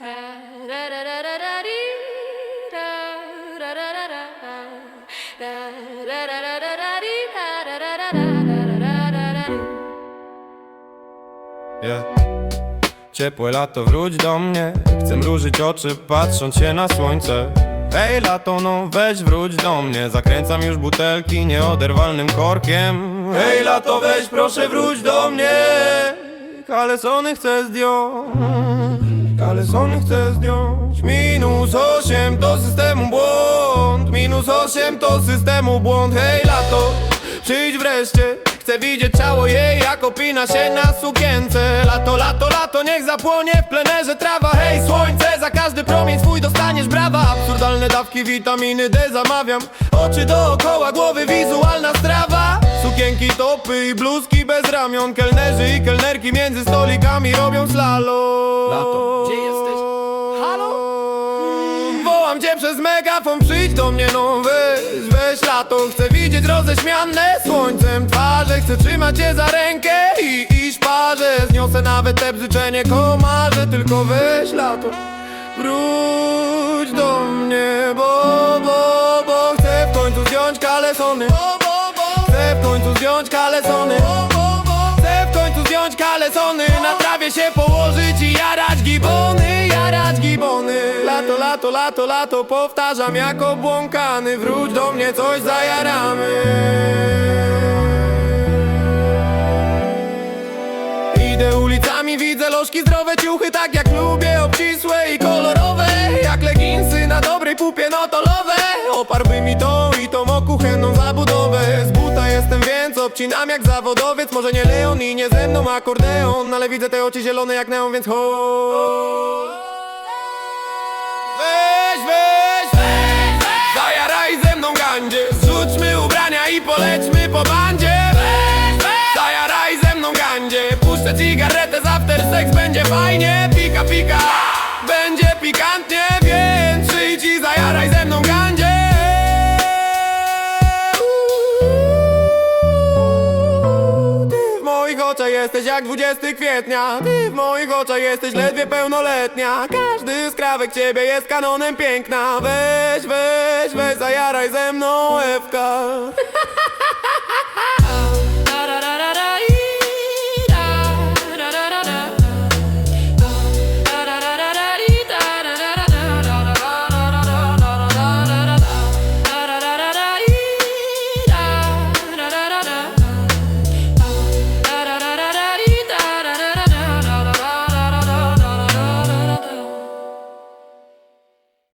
Yeah. Ciepłe lato, wróć do mnie. Chcę mrużyć oczy, patrząc się na słońce. Ej lato, no weź wróć do mnie. Zakręcam już butelki nieoderwalnym korkiem. Ej lato, weź proszę wróć do mnie. Kalesony chcę zdjąć Kalesony chcę zdjąć. Minus osiem to systemu błąd. Minus osiem to systemu błąd. Hej lato, przyjdź wreszcie. Chcę widzieć ciało jej jak opina się na sukience. Lato, lato, lato, niech zapłonie w plenerze trawa. Hej słońce, za każdy promień swój dostaniesz brawa. Absurdalne dawki witaminy D zamawiam. Oczy dookoła głowy, wizualna strawa. Sukienki, topy i bluzki bez ramion. Kelnerzy i kelnerki między stolikami robią slalom. Lato, gdzie jesteś? Halo? Wołam cię przez megafon, przyjdź do mnie, no weź, weź lato Chcę widzieć roześmiane słońcem twarze. Chcę trzymać cię za rękę i iść parze. Zniosę nawet te bzyczenie komarze. Tylko weź lato, wróć do mnie Bo, bo, bo. Chcę w końcu zdjąć kalesony. Chcę w końcu zdjąć kalesony Na trawie się położyć i jarać gibony Jarać gibony. Lato, lato, lato, lato Powtarzam jak obłąkany. Wróć do mnie, coś zajaramy. Idę ulicami, widzę lożki zdrowe ciuchy Tak jak lubię, obcisłe i kolorowe. Jak leginsy na dobrej pupie notolowe Oparłby mi tą obcinam jak zawodowiec Może nie Leon i nie ze mną akordeon. Ale widzę te oczy zielone jak neon, więc chodź Weź, weź, weź, weź Zajaraj ze mną gandzie. Zrzućmy ubrania i polećmy po bandzie. Weź, weź Zajaraj ze mną gandzie. Puszczę cigaretę z after sex Będzie fajnie, pika, pika Będzie pikantnie, oczach jesteś jak 20 kwietnia. Ty w moich oczach jesteś ledwie pełnoletnia. Każdy skrawek ciebie jest kanonem piękna. Weź, weź, weź, zajaraj ze mną Ewka